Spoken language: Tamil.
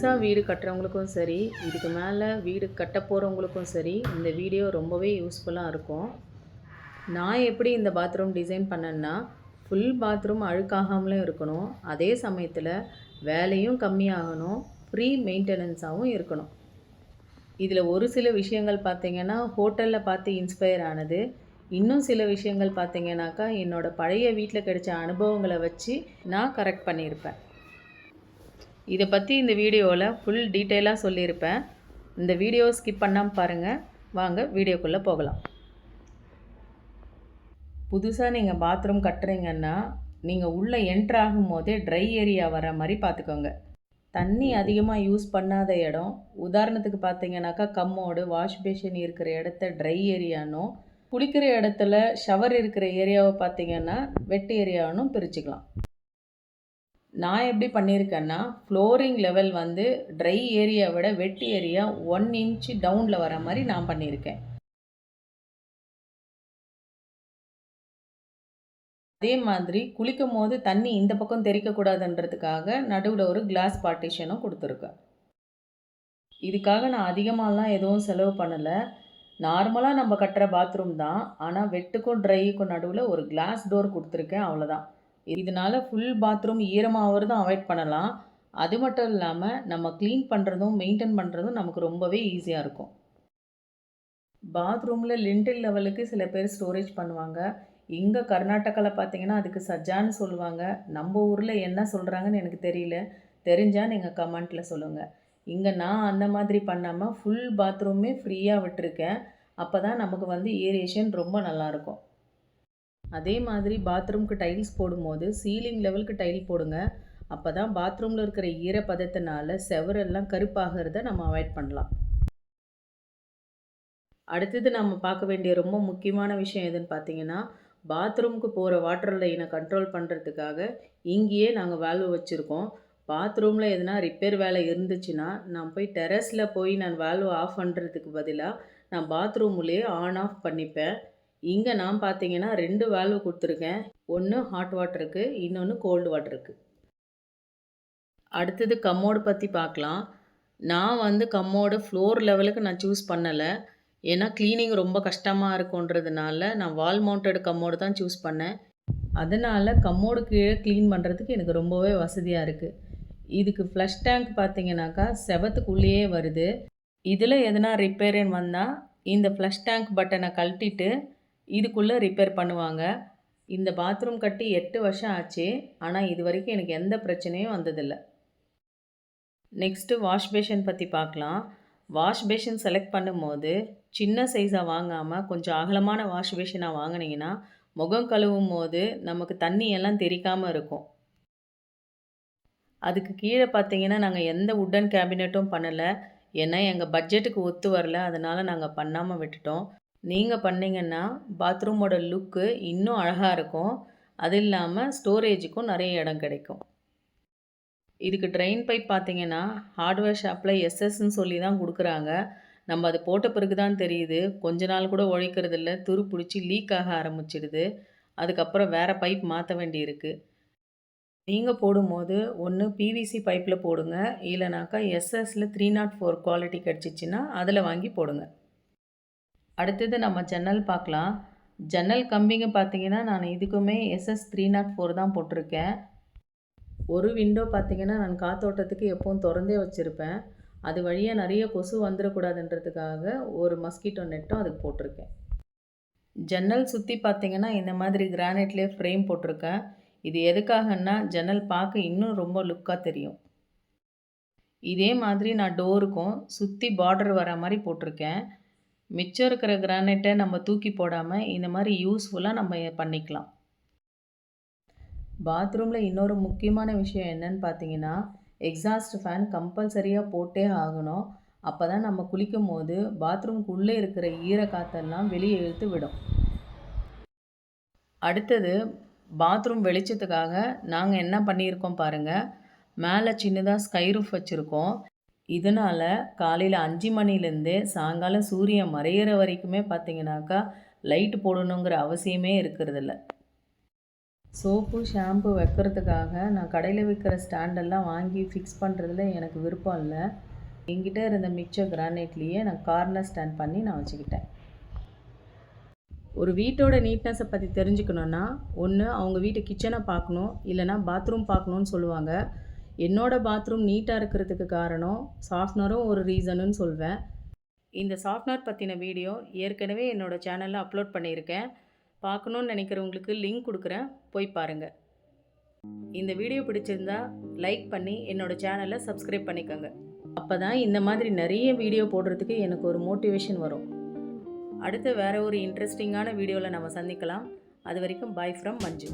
புதுசாக வீடு கட்டுறவங்களுக்கும் சரி இதுக்கு மேலே வீடு கட்ட போகிறவங்களுக்கும் சரி இந்த வீடியோ ரொம்பவே யூஸ்ஃபுல்லாக இருக்கும். நான் எப்படி இந்த பாத்ரூம் டிசைன் பண்ணேன்னா ஃபுல் பாத்ரூம் அழுக்காகாமலும் இருக்கணும். அதே சமயத்தில் வேலையும் கம்மியாகணும் ஃப்ரீ மெயின்டெனன்ஸாகவும் இருக்கணும். இதில் ஒரு சில விஷயங்கள் பார்த்திங்கன்னா ஹோட்டலில் பார்த்து இன்ஸ்பயர் ஆனது. இன்னும் சில விஷயங்கள் பார்த்தீங்கன்னாக்கா என்னோடய பழைய வீட்டில் கிடைச்ச அனுபவங்களை வச்சு நான் கரெக்ட் பண்ணியிருப்பேன். இதை பற்றி இந்த வீடியோவில் ஃபுல் டீட்டெயிலாக சொல்லியிருப்பேன். இந்த வீடியோ ஸ்கிப் பண்ணாமல் பாருங்கள் வாங்க வீடியோக்குள்ளே போகலாம். புதுசாக நீங்கள் பாத்ரூம் கட்டுறீங்கன்னா நீங்கள் உள்ளே என்ட்ரு ஆகும்போதே ட்ரை ஏரியா வர மாதிரி பார்த்துக்கோங்க தண்ணி அதிகமாக யூஸ் பண்ணாத இடம். உதாரணத்துக்கு பார்த்தீங்கன்னாக்கா கம்மோடு வாஷ் பேஷன் இருக்கிற இடத்த ட்ரை ஏரியானும் குளிக்கிற இடத்துல ஷவர் இருக்கிற ஏரியாவை பார்த்தீங்கன்னா வெட்டு ஏரியானும் பிரிச்சுக்கலாம். நான் எப்படி பண்ணியிருக்கேன்னா ஃப்ளோரிங் லெவல் வந்து ட்ரை ஏரியா விட வெட் ஏரியா ஒன் இன்ச்சு டவுனில் வர மாதிரி நான் பண்ணியிருக்கேன். அதே மாதிரி குளிக்கும் போது தண்ணி இந்த பக்கம் தெறிக்கக்கூடாதுன்றதுக்காக நடுவில் ஒரு கிளாஸ் பார்ட்டிஷனும் கொடுத்துருக்கேன். இதுக்காக நான் அதிகமாகலாம் எதுவும் செலவு பண்ணலை. நார்மலாக நம்ம கட்டுற பாத்ரூம் தான். ஆனால் வெட்டுக்கும் ட்ரைக்கும் நடுவில் ஒரு கிளாஸ் டோர் கொடுத்துருக்கேன் அவ்வளோதான் இதனால ஃபுல் பாத்ரூம் ஈரமாகிறதும் அவாய்ட் பண்ணலாம். அது மட்டும் இல்லாமல் நம்ம க்ளீன் பண்ணுறதும் மெயின்டைன் பண்ணுறதும் நமக்கு ரொம்பவே ஈஸியாக இருக்கும். பாத்ரூமில் லிண்டில் லெவலுக்கு சில பேர் ஸ்டோரேஜ் பண்ணுவாங்க. இங்கே கர்நாடகாவில் பார்த்தீங்கன்னா அதுக்கு சஜான்னு சொல்லுவாங்க. நம்ம ஊரில் என்ன சொல்கிறாங்கன்னு எனக்கு தெரியல. தெரிஞ்சால் நீங்கள் கமெண்ட்டில் சொல்லுங்கள் இங்கே நான் அந்த மாதிரி பண்ணாமல் ஃபுல் பாத்ரூமே ஃப்ரீயாக விட்டுருக்கேன். அப்போ தான் நமக்கு வந்து ஏரியேஷன் ரொம்ப நல்லாயிருக்கும் அதே மாதிரி பாத்ரூம்க்கு டைல்ஸ் போடும்போது சீலிங் லெவலுக்கு டைல் போடுங்க. அப்போ தான் பாத்ரூமில் இருக்கிற ஈரப்பதத்தினால செவரெல்லாம் கருப்பாகிறத நம்ம அவாய்ட் பண்ணலாம். அடுத்தது நம்ம பார்க்க வேண்டிய ரொம்ப முக்கியமான விஷயம் எதுன்னு பார்த்தீங்கன்னா பாத்ரூமுக்கு போகிற வாட்டர் லைனை கண்ட்ரோல் பண்ணுறதுக்காக இங்கேயே நாங்கள் வேல்வு வச்சுருக்கோம். பாத்ரூமில் எதுனா ரிப்பேர் வேலை இருந்துச்சுன்னா நான் போய் டெரஸில் போய் நான் வேல்வு ஆஃப் பண்ணுறதுக்கு பதிலாக நான் பாத்ரூம்லேயே ஆன் ஆஃப் பண்ணிப்பேன். இங்கே நான் பார்த்தீங்கன்னா ரெண்டு வேல்வு கொடுத்துருக்கேன். ஒன்று ஹாட் வாட்டருக்கு இன்னொன்று கோல்டு வாட்டருக்கு அடுத்தது கம்மோடு பற்றி பார்க்கலாம் நான் வந்து கம்மோடு ஃப்ளோர் லெவலுக்கு நான் சூஸ் பண்ணலை. ஏன்னா க்ளீனிங் ரொம்ப கஷ்டமாக இருக்குன்றதுனால நான் வால் மவுண்டட் கம்மோடு தான் சூஸ் பண்ணேன். அதனால் கம்மோடு கீழே க்ளீன் பண்ணுறதுக்கு எனக்கு ரொம்பவே வசதியாக இருக்குது இதுக்கு ஃப்ளஷ் டேங்க் பார்த்தீங்கன்னாக்கா செவத்துக்குள்ளேயே வருது. இதில் எதனா ரிப்பேருன்னு வந்தால் இந்த ஃப்ளஷ் டேங்க் பட்டனை கழட்டிட்டு இதுக்குள்ளே ரிப்பேர் பண்ணுவாங்க. இந்த பாத்ரூம் கட்டி எட்டு வருஷம் ஆச்சு. ஆனால் இது வரைக்கும் எனக்கு எந்த பிரச்சனையும் வந்ததில்லை. நெக்ஸ்ட்டு வாஷ் பேஷன் பற்றி பார்க்கலாம். வாஷ் பேஷன் செலக்ட் பண்ணும்போது சின்ன சைஸாக வாங்காமல் கொஞ்சம் அகலமான வாஷ் பேஷனாக வாங்கினீங்கன்னா முகம் கழுவும் போது நமக்கு தண்ணி எல்லாம் தெரிக்காமல் இருக்கும். அதுக்கு கீழே பார்த்தீங்கன்னா நாங்கள் எந்த உட்டன் கேபினெட்டும் பண்ணலை. ஏன்னா எங்கள் பட்ஜெட்டுக்கு ஒத்து வரல. அதனால் நாங்கள் பண்ணாமல் விட்டுட்டோம். நீங்கள் பண்ணிங்கன்னா பாத்ரூமோட லுக்கு இன்னும் அழகாக இருக்கும். அது இல்லாமல் ஸ்டோரேஜுக்கும் நிறைய இடம் கிடைக்கும். இதுக்கு ட்ரெயின் பைப் பார்த்தீங்கன்னா ஹார்ட்வேர் ஷாப்பில் எஸ்எஸ்ன்னு சொல்லி தான் கொடுக்குறாங்க. நம்ம அது போட்ட பிறகு தான் தெரியுது. கொஞ்ச நாள் கூட உழைக்கிறது இல்லை. துரு பிடிச்சி லீக் ஆக ஆரம்பிச்சிடுது. அதுக்கப்புறம் வேறு பைப் மாற்ற வேண்டியிருக்கு. நீங்கள் போடும்போது ஒன்று பிவிசி பைப்பில் போடுங்க. இல்லைனாக்கா எஸ்எஸில் த்ரீ நாட் ஃபோர் குவாலிட்டி கிடச்சிச்சின்னா அதில் வாங்கி போடுங்க. அடுத்தது நம்ம ஜன்னல் பார்க்கலாம். ஜன்னல் கம்பிங்க பார்த்தீங்கன்னா நான் இதுக்குமே எஸ்எஸ் த்ரீ நாட் ஃபோர் தான் போட்டிருக்கேன். ஒரு விண்டோ பார்த்தீங்கன்னா நான் காத்தோட்டத்துக்கு எப்பவும் திறந்தே வச்சுருப்பேன். அது வழியாக நிறைய கொசு வந்துடக்கூடாதுன்றதுக்காக ஒரு மஸ்கிட்டோ நெட்டும் அதுக்கு போட்டிருக்கேன். ஜன்னல் சுற்றி பார்த்தீங்கன்னா இந்த மாதிரி கிரானைட்லேயே ஃப்ரேம் போட்டிருக்கேன். இது எதுக்காகன்னா ஜன்னல் பார்க்க இன்னும் ரொம்ப லுக்காக தெரியும். இதே மாதிரி நான் டோருக்கும் சுற்றி பார்டர் வர மாதிரி போட்டிருக்கேன். மிச்சம் இருக்கிற கிரானைட்டை நம்ம தூக்கி போடாமல் இந்த மாதிரி யூஸ்ஃபுல்லாக நம்ம பண்ணிக்கலாம். பாத்ரூமில் இன்னொரு முக்கியமான விஷயம் என்னன்னு பார்த்தீங்கன்னா எக்ஸாஸ்ட் ஃபேன் கம்பல்சரியாக போட்டே ஆகணும். அப்போ தான் நம்ம குளிக்கும் போது பாத்ரூம்குள்ளே இருக்கிற ஈர காற்றெல்லாம் வெளியே இழுத்து விடும். அடுத்தது பாத்ரூம் வெளிச்சத்துக்காக நாங்கள் என்ன பண்ணியிருக்கோம் பாருங்கள் மேலே சின்னதாக ஸ்கை ரூஃப் வச்சுருக்கோம். இதனால் காலையில் அஞ்சு மணிலேருந்து சாயங்காலம் சூரியன் மறையிற வரைக்குமே பார்த்திங்கனாக்கா லைட் போடணுங்கிற அவசியமே இருக்கிறதில்ல. சோப்பு ஷாம்பு வைக்கிறதுக்காக நான் கடையில் விற்கிற ஸ்டாண்டெல்லாம் வாங்கி ஃபிக்ஸ் பண்ணுறதுல எனக்கு விருப்பம் இல்லை. என்கிட்ட இருந்த மிச்ச கிரானைட்லேயே நான் கார்னர் ஸ்டாண்ட் பண்ணி நான் வச்சுக்கிட்டேன். ஒரு வீட்டோட நீட்னஸை பற்றி தெரிஞ்சுக்கணுன்னா ஒன்று அவங்க வீட்டு கிச்சனை பார்க்கணும் இல்லைனா பாத்ரூம் பார்க்கணுன்னு சொல்லுவாங்க. என்னோட பாத்ரூம் நீட்டாக இருக்கிறதுக்கு காரணம் சாஃப்ட்னரும் ஒரு ரீசனுன்னு சொல்வேன். இந்த சாஃப்ட்னர் பற்றின வீடியோ ஏற்கனவே என்னோடய சேனலில் அப்லோட் பண்ணியிருக்கேன். பார்க்கணுன்னு நினைக்கிறவங்களுக்கு லிங்க் கொடுக்குறேன். போய் பாருங்கள் இந்த வீடியோ பிடிச்சிருந்தா லைக் பண்ணி என்னோடய சேனலை சப்ஸ்கிரைப் பண்ணிக்கோங்க. அப்போ தான் இந்த மாதிரி நிறைய வீடியோ போடுறதுக்கு எனக்கு ஒரு மோட்டிவேஷன் வரும். அடுத்து வேறு ஒரு இன்ட்ரெஸ்டிங்கான வீடியோவில் நம்ம சந்திக்கலாம். அது வரைக்கும் பாய் ஃப்ரம் மஞ்சு.